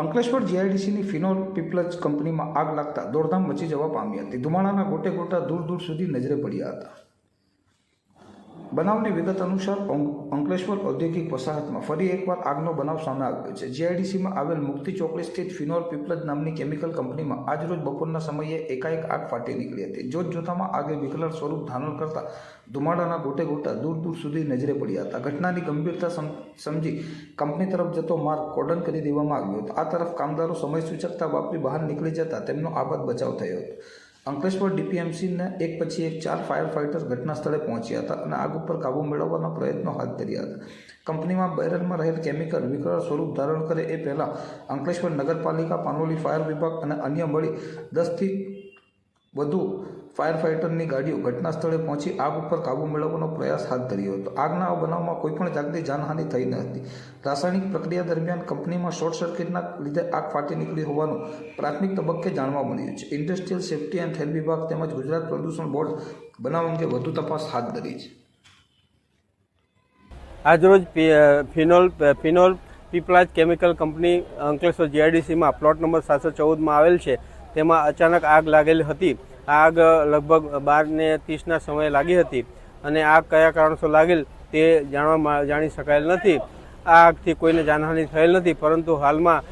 Ankleshwar જીઆઈડીસીની phenol people's કંપનીમાં આગ લાગતા દોડધામ મચી જવા પામી હતી. ધુમાડાના ગોટે ગોટા દૂર દૂર સુધી નજરે પડ્યા હતા. બનાવની વિગત અનુસાર અંકલેશ્વર ઔદ્યોગિક વસાહતમાં ફરી એકવાર આગનો બનાવ સામે આવ્યો છે. જીઆઈડીસીમાં આવેલ મુક્તિ ચોકડી સ્થિત ફિનોલ પીપલજ નામની કેમિકલ કંપનીમાં આજરોજ બપોરના સમયે એકાએક આગ ફાટી નીકળી હતી. જોત જોતામાં આગે વિકરાળ સ્વરૂપ ધારણ કરતા ધુમાડાના ગોટે ગોટા દૂર દૂર સુધી નજરે પડ્યા હતા. ઘટનાની ગંભીરતા સમ- સમજી કંપની તરફ જતો માર્ગ કોર્ડન કરી દેવામાં આવ્યો હતો. આ તરફ કામદારો સમય સૂચકતા વાપરી બહાર નીકળી જતા તેમનો આબાદ બચાવ થયો હતો. અંકલેશ્વર ડીપીએમસીના એક પછી એક ચાર ફાયર ફાઇટર્સ ઘટના સ્થળે પહોંચ્યા હતા અને આગ ઉપર કાબૂ મેળવવાના પ્રયત્નો હાથ ધર્યા હતા. કંપનીમાં બેરલમાં રહેલ કેમિકલ વિકરાળ સ્વરૂપ ધારણ કરે એ પહેલાં અંકલેશ્વર નગરપાલિકા, પાનોલી ફાયર વિભાગ અને અન્ય મળી દસથી વધુ ફાયર ફાઇટરની ગાડીઓ ઘટના સ્થળે પહોંચી આગ ઉપર કાબુ મેળવવાનો પ્રયાસ હાથ ધર્યો હતો. આગના બનાવમાં બનાવમાં કોઈપણ જાતની જાનહાનિ થઈ ન હતી. રાસાયણિક પ્રક્રિયા દરમિયાન કંપનીમાં શોર્ટ સર્કિટના લીધે આગ ફાટી નીકળી હોવાનું પ્રાથમિક તબક્કે જાણવા મળ્યું છે. ઇન્ડસ્ટ્રીયલ સેફ્ટી એન્ડ હેલ્થ વિભાગ તેમજ ગુજરાત પ્રદૂષણ બોર્ડ બનાવ અંગે વધુ તપાસ હાથ ધરી છે. આજરોજ phenol phenol Piplaj chemical company Ankleshwar જીઆઈડીસીમાં plot number સાતસો ચૌદમાં આવેલ છે. તેમાં અચાનક આગ લાગેલી હતી. આગ લગભગ બાર ને ત્રીસના સમયે લાગી હતી. અને આગ કયા કારણસર લાગેલ તે જાણવા જાણી શકાયેલ નથી. આ આગથી કોઈને જાનહાનિ થયેલ નથી, પરંતુ હાલમાં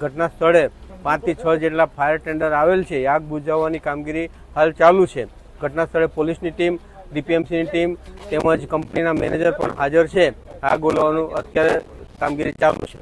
ઘટના સ્થળે પાંચથી છ જેટલા ફાયર ટેન્ડર આવેલ છે. આગ બુઝાવવાની કામગીરી હાલ ચાલુ છે. ઘટના સ્થળે પોલીસની ટીમ, ડીપીએમસીની ટીમ તેમજ કંપનીના મેનેજર પણ હાજર છે. આગ ઓલવવાનું અત્યારે કામગીરી ચાલુ છે.